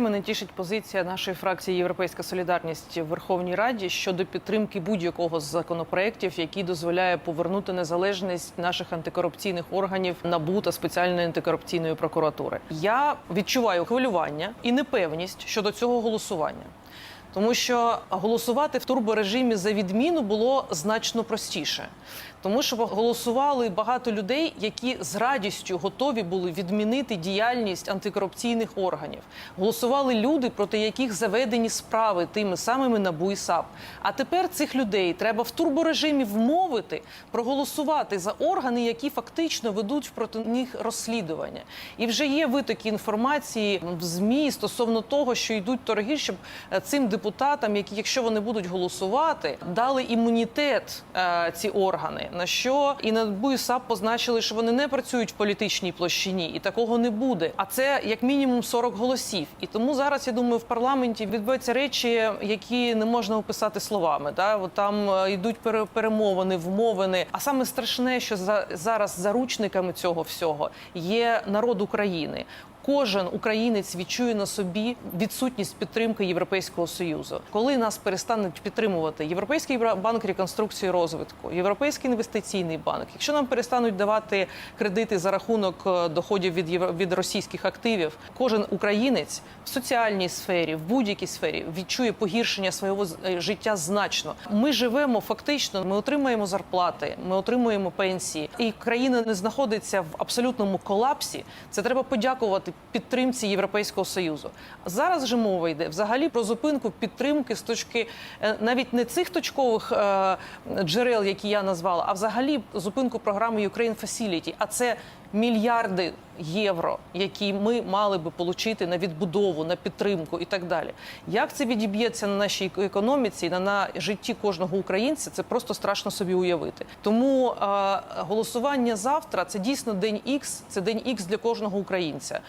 Мене тішить позиція нашої фракції Європейська Солідарність в Верховній Раді щодо підтримки будь-якого з законопроєктів, який дозволяє повернути незалежність наших антикорупційних органів НАБУ та спеціальної антикорупційної прокуратури. Я відчуваю хвилювання і непевність щодо цього голосування. Тому що голосувати в турборежимі за відміну було значно простіше, тому що голосували багато людей, які з радістю готові були відмінити діяльність антикорупційних органів. Голосували люди, проти яких заведені справи тими самими НАБУ і САП. А тепер цих людей треба в турборежимі вмовити проголосувати за органи, які фактично ведуть проти них розслідування. І вже є витоки інформації в змі стосовно того, що йдуть торги, щоб е, цим депутатам, які, якщо вони будуть голосувати, дали імунітет е, ці органи. На що і НАБУ і САП позначили, що вони не працюють в політичній площині, і такого не буде. А це як мінімум 40 голосів. І тому зараз я думаю, в парламенті відбуваються речі, які не можна описати словами. Да? От там е, йдуть пере- перемовини, вмовини. А саме страшне, що за зараз заручниками цього всього є народ України. Кожен українець відчує на собі відсутність підтримки Європейського союзу. Коли нас перестануть підтримувати Європейський банк реконструкції розвитку, Європейський інвестиційний банк, якщо нам перестануть давати кредити за рахунок е, доходів від від російських активів, кожен українець в соціальній сфері, в будь-якій сфері відчує погіршення свого е, життя значно. Ми живемо фактично, ми отримуємо зарплати, ми отримуємо пенсії, і країна не знаходиться в абсолютному колапсі. Це треба подякувати підтримці Європейського союзу. Зараз же мова йде взагалі про зупинку підтримки з точки е, навіть не цих точкових е, джерел, які я назвала, а взагалі зупинку програми Ukraine Facility. А це мільярди євро, які ми мали би отримати на відбудову, на підтримку і так далі. Як це відіб'ється на нашій економіці, на, на житті кожного українця? Це просто страшно собі уявити. Тому е, голосування завтра це дійсно день Ікс, це день Ікс для кожного українця.